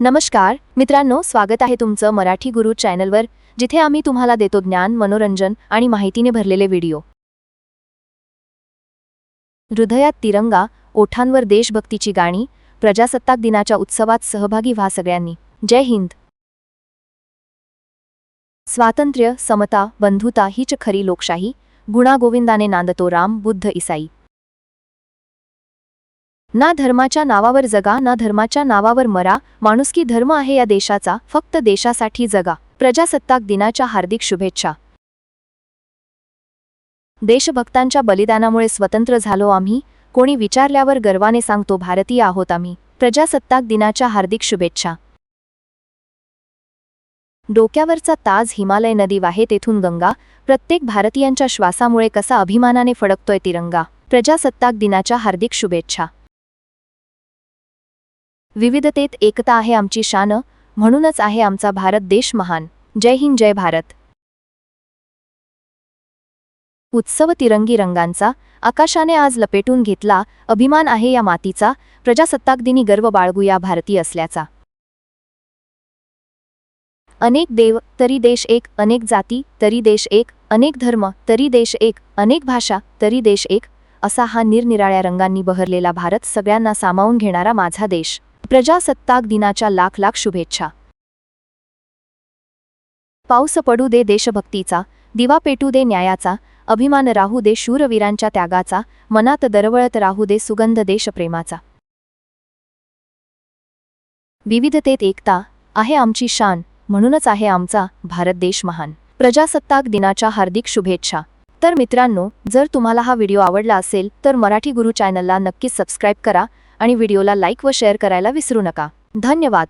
नमस्कार मित्रांनो स्वागत आहे तुमचं मराठी गुरु चॅनलवर जिथे आम्ही तुम्हाला देतो ज्ञान मनोरंजन आणि माहितीने भरलेले व्हिडिओ. हृदयात तिरंगा ओठांवर देशभक्तीची गाणी प्रजासत्ताक दिनाच्या उत्सवात सहभागी व्हा सगळ्यांनी. जय हिंद. स्वातंत्र्य समता बंधुता हीच खरी लोकशाही. गुणागोविंदाने नांदतो राम बुद्ध इसाई. ना धर्माच्या नावावर जगा ना धर्माच्या नावावर मरा. माणुसकी धर्म आहे या देशाचा फक्त देशासाठी जगा. प्रजासत्ताक दिनाच्या हार्दिक शुभेच्छा. देशभक्तांच्या बलिदानामुळे स्वतंत्र झालो आम्ही. कोणी विचारल्यावर गर्वाने सांगतो भारतीय आहोत आम्ही. प्रजासत्ताक दिनाच्या हार्दिक शुभेच्छा. डोक्यावरचा ताज हिमालय नदी वाहे तेथून गंगा. प्रत्येक भारतीयांच्या श्वासामुळे कसा अभिमानाने फडकतोय तिरंगा. प्रजासत्ताक दिनाच्या हार्दिक शुभेच्छा. विविधतेत एकता आहे आमची शान म्हणूनच आहे आमचा भारत देश महान. जय हिंद जय भारत. उत्सव तिरंगी रंगांचा आकाशाने आज लपेटून घेतला अभिमान आहे या मातीचा प्रजासत्ताक दिनी गर्व बाळगूया भारतीय असल्याचा. अनेक देव तरी देश एक अनेक जाती तरी देश एक अनेक धर्म तरी देश एक अनेक भाषा तरी देश एक असा हा निरनिराळ्या रंगांनी बहरलेला भारत सगळ्यांना सामावून घेणारा माझा देश. प्रजासत्ताक दिनाच्या लाख लाख शुभेच्छा. पाऊस पडू दे देशभक्तीचा दिवा पेटू दे न्यायाचा अभिमान राहू दे शूरवीरांच्या त्यागाचा मनात दरवळत राहू दे सुगंध देशप्रेमाचा. विविधतेत एकता आहे आमची शान म्हणूनच आहे आमचा भारत देश महान. प्रजासत्ताक दिनाच्या हार्दिक शुभेच्छा. तर मित्रांनो जर तुम्हाला हा व्हिडिओ आवडला असेल तर मराठी गुरु चॅनलला नक्कीच सबस्क्राईब करा आणि व्हिडिओला लाईक व शेअर करायला विसरू नका. धन्यवाद.